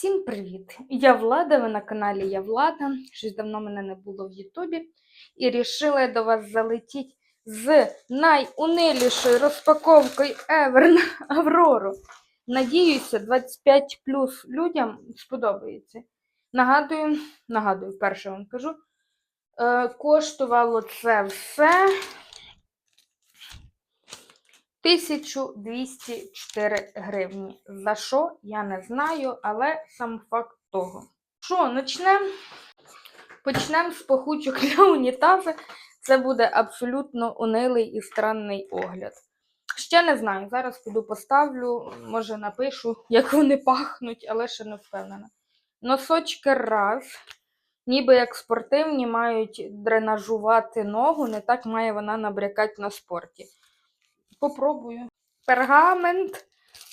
Всім привіт! Я Влада, ви на каналі Я Влада. Щось давно мене не було в Ютубі. І рішила я до вас залетіти з найунилішою розпаковкою ever на Аврору. Надіюся, 25 плюс людям сподобається. Нагадую, нагадую, перше вам кажу. Е, коштувало це все 1204 гривні. За що, я не знаю, але сам факт того. Що, почнемо? Почнемо з пахучок для унітаза. Це буде абсолютно унилий і странний огляд. Ще не знаю. Зараз піду поставлю, може напишу, як вони пахнуть, але ще не впевнена. Носочки раз. Ніби як спортивні мають дренажувати ногу, не так має вона набрякати на спорті. Попробую. Пергамент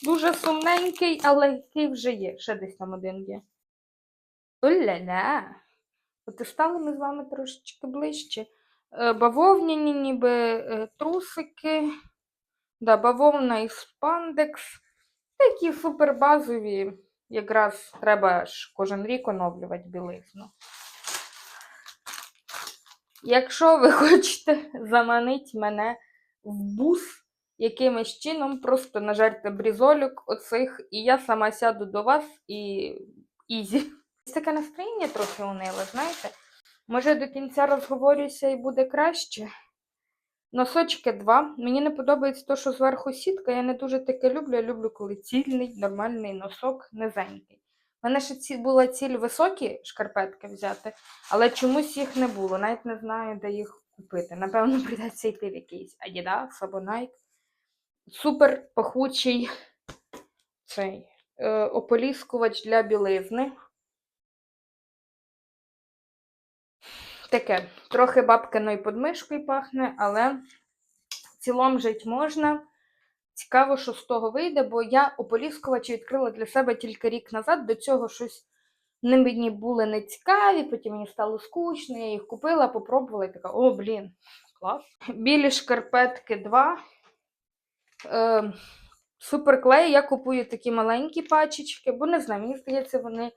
дуже сумненький, але який вже є. Ще десь там один є. І стали ми з вами трошечки ближче. Е, Бавовняні ніби е, трусики. Да, бавовна і спандекс. Такі супербазові. Якраз треба ж кожен рік оновлювати білизну. Якщо ви хочете заманити мене в бус якимось чином, просто нажарте брізолюк оцих, і я сама сяду до вас і ізі. Таке настроєння трохи униле, знаєте? Може до кінця розговорюся і буде краще. Носочки два. Мені не подобається те, що зверху сітка. Я не дуже таке люблю. Я люблю, коли цільний, нормальний носок, низенький. У мене ще ці, була ціль високі шкарпетки взяти, але чомусь їх не було. Навіть не знаю, де їх купити. Напевно, прийдеться йти в якийсь Adidas або Nike. Супер пахучий цей е, ополіскувач для білизни. Таке, трохи бабкиною подмишкою пахне, але в цілому жить можна. Цікаво, що з того вийде, бо я ополіскувачі відкрила для себе тільки рік назад. До цього щось не мені були не цікаві, потім мені стало скучно, я їх купила, попробувала і така: о, блін, клас. Білі шкарпетки 2. Е, суперклей. Я купую такі маленькі пачечки, бо не знаю, мені здається, вони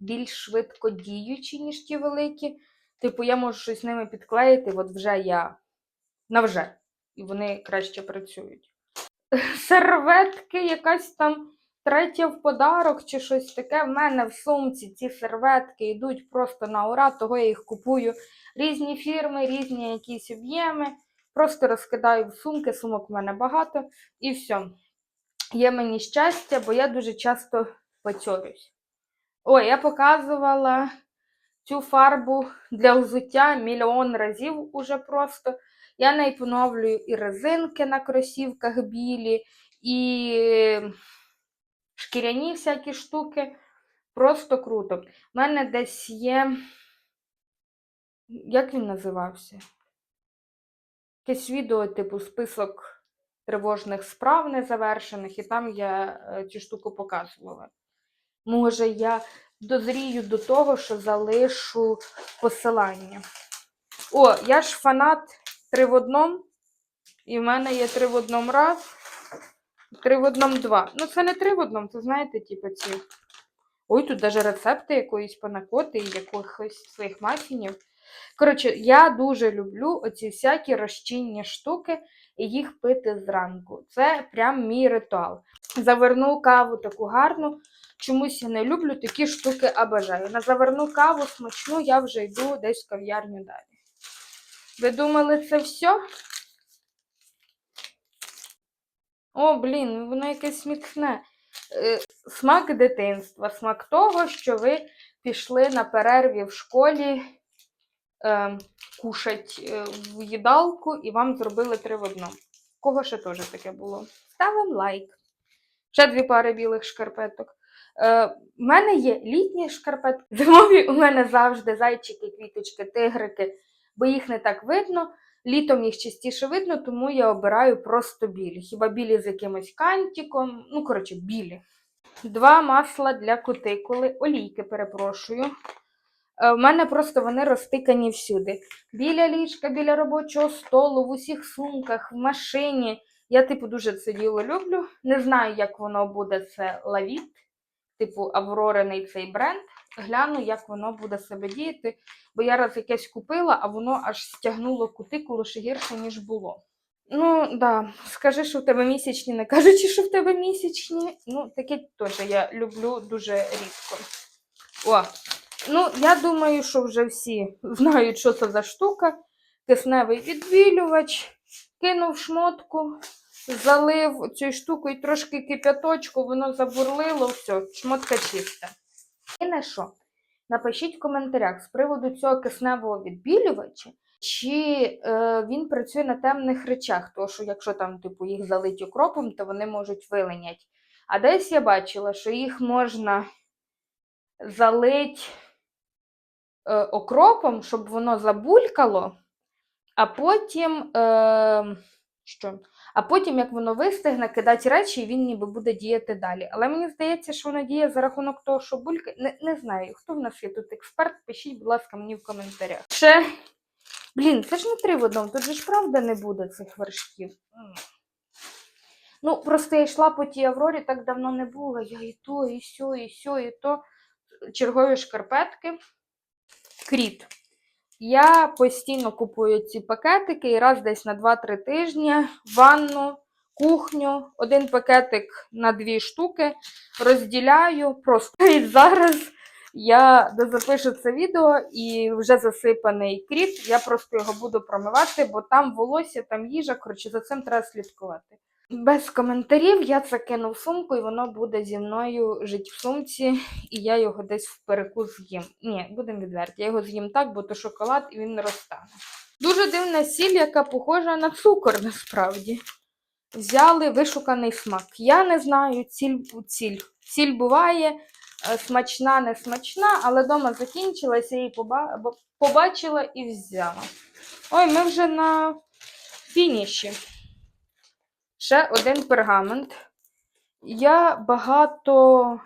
більш швидко діючі, ніж ті великі. Типу, я можу щось ними підклеїти, от вже я навже. І вони краще працюють. Серветки, якась там третя в подарок чи щось таке. В мене в сумці ці серветки йдуть просто на ура, того я їх купую. Різні фірми, різні якісь об'єми. Просто розкидаю в сумки, сумок в мене багато, і все. Є мені щастя, бо я дуже часто поцьорюсь. Ой, я показувала цю фарбу для взуття мільйон разів уже просто. Я нею поновлюю і резинки на кросівках білі, і шкіряні всякі штуки. Просто круто. У мене десь є. Як він називався? Якесь відео, типу, список тривожних справ незавершених, і там я е, цю штуку показувала. Може, я дозрію до того, що залишу посилання. О, я ж фанат три в одному. І в мене є три в одному раз, три в одному два. Ну, це не три в одному, це знаєте, типу ці. Ой, тут навіть рецепти якоїсь панакоти і якихось своїх мафінів. Коротше, я дуже люблю оці всякі розчинні штуки і їх пити зранку. Це прям мій ритуал. Заверну каву таку гарну. Чомусь я не люблю такі штуки, а бажаю. На заверну каву смачну, я вже йду десь в кав'ярню далі. Ви думали, це все? О, блін, воно якесь смітне. Е, Смак дитинства, смак того, що ви пішли на перерві в школі е, кушать в їдалку і вам зробили три в одному. Кого ще теж таке було? Ставимо лайк. Ще дві пари білих шкарпеток. Е, У мене є літні шкарпетки. Зимові у мене завжди зайчики, квіточки, тигрики, бо їх не так видно. Літом їх частіше видно, тому я обираю просто білі. Хіба білі з якимось кантиком. Ну, коротше, білі. Два масла для кутикули, олійки, перепрошую. Е, У мене просто вони розтикані всюди. Біля ліжка, біля робочого столу, в усіх сумках, в машині. Я, типу, дуже це діло люблю. Не знаю, як воно буде це лавіт. типу Аврорений цей бренд. Гляну, як воно буде себе діяти. Бо я раз якесь купила, а воно аж стягнуло кутикулу ще гірше, ніж було. Ну, да, скажи, що в тебе місячні, не кажучи, що в тебе місячні. Ну, таке теж я люблю дуже рідко. О, ну, я думаю, що вже всі знають, що це за штука. Кисневий відбілювач, кинув шмотку, залив цією штукою трошки кип'яточку, воно забурлило, все, шмотка чиста. І на що? Напишіть в коментарях з приводу цього кисневого відбілювача, чи е, він працює на темних речах, тому що якщо там типу, їх залить окропом, то вони можуть вилинять. А десь я бачила, що їх можна залить окропом, щоб воно забулькало, а потім, е, що? а потім, як воно вистигне, кидати речі, і він ніби буде діяти далі. Але мені здається, що воно діє за рахунок того, що булька. Не, не знаю, хто в нас є тут експерт, пишіть, будь ласка, мені в коментарях. Ще. Блін, це ж не три в одному, тут же ж правда не буде цих вершків. Ну, просто я йшла по тій Аврорі, так давно не було. Я і то, і сьо, і сьо, і то. Чергові шкарпетки. Кріт. Я постійно купую ці пакетики і раз десь на 2-3 тижні ванну, кухню, один пакетик на дві штуки розділяю. Просто і зараз я дозапишу це відео і вже засипаний кріт. Я просто його буду промивати, бо там волосся, там їжа. Коротше, за цим треба слідкувати. Без коментарів я це кину в сумку, і воно буде зі мною жити в сумці, і я його десь в переку з'їм. Ні, будемо відверті, я його з'їм так, бо то шоколад і він не розтане. Дуже дивна сіль, яка похожа на цукор насправді. Взяли вишуканий смак. Я не знаю ціль у ціль. Ціль буває е, смачна, не смачна, але вдома закінчилася, її побачила і взяла. Ой, ми вже на фініші. Ще один пергамент. Я багато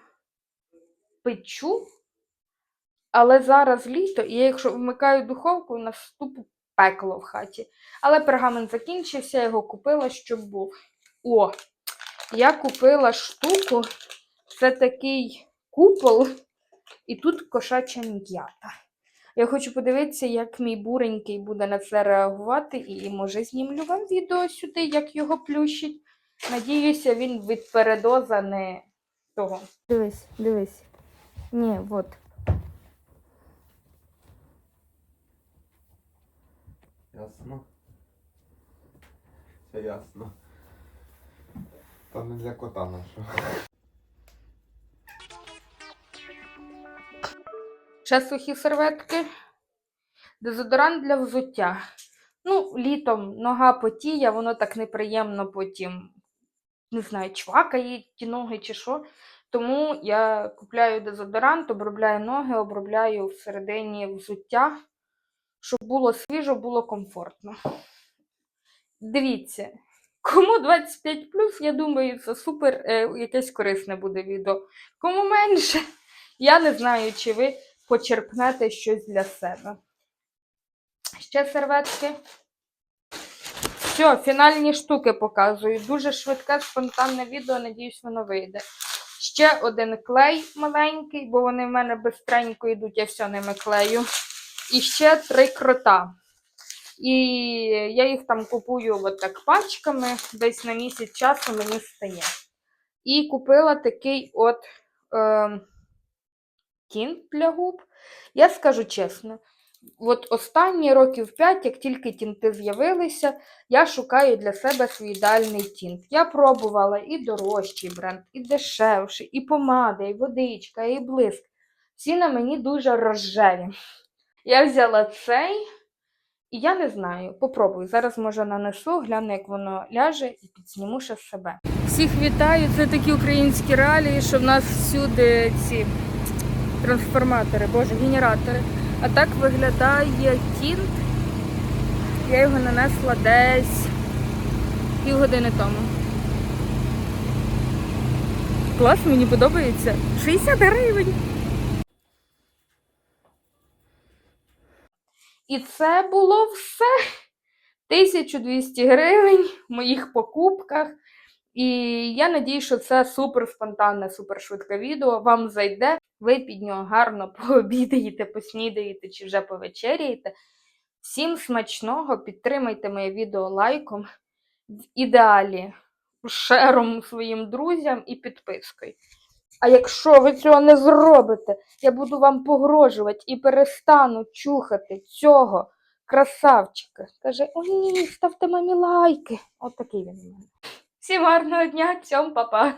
печу, але зараз літо, і я, якщо вмикаю духовку, у нас тупо пекло в хаті. Але пергамент закінчився, я його купила, щоб був. О! Я купила штуку. Це такий купол, і тут кошача м'ята. Я хочу подивитися, як мій буренький буде на це реагувати, і може знімлю вам відео сюди, як його плющить. Надіюся, він від передоза не того. Дивись, дивись. Ні, от. Ясно. Все ясно. Та не для кота нашого. Ще сухі серветки. Дезодорант для взуття. Ну, літом нога потіє, воно так неприємно потім, не знаю, чвакає ті ноги чи що. Тому я купляю дезодорант, обробляю ноги, обробляю всередині взуття, щоб було свіжо, було комфортно. Дивіться, кому 25, я думаю, це супер е, якесь корисне буде відео. Кому менше, я не знаю, чи ви почерпнете щось для себе. Ще серветки. Все, фінальні штуки показую. Дуже швидке, спонтанне відео, надіюсь, воно вийде. Ще один клей маленький, бо вони в мене бистренько йдуть, я все ними клею. І ще три крота. І я їх там купую от так пачками, десь на місяць часу мені стає. І купила такий от е, тінт для губ. Я скажу чесно, от останні років 5, як тільки тінти з'явилися, я шукаю для себе свій ідеальний тінт. Я пробувала і дорожчий бренд, і дешевший, і помада, і водичка, і блиск. Всі на мені дуже розжеві. Я взяла цей, і я не знаю, попробую. Зараз може нанесу, гляну, як воно ляже, і підсніму ще себе. Всіх вітаю! Це такі українські реалії, що в нас всюди ці трансформатори, боже, генератори. А так виглядає тінт. Я його нанесла десь півгодини тому. Клас, мені подобається. 60 гривень. І це було все. 1200 гривень в моїх покупках. І я надію, що це супер спонтанне, супер швидке відео. Вам зайде, ви під нього гарно пообідаєте, поснідаєте чи вже повечеряєте. Всім смачного, підтримайте моє відео лайком, в ідеалі шером своїм друзям і підпискою. А якщо ви цього не зробите, я буду вам погрожувати і перестану чухати цього красавчика. Каже: о ні, ставте мамі лайки. От такий він у мене. Всім гарного дня, цьом, па-па.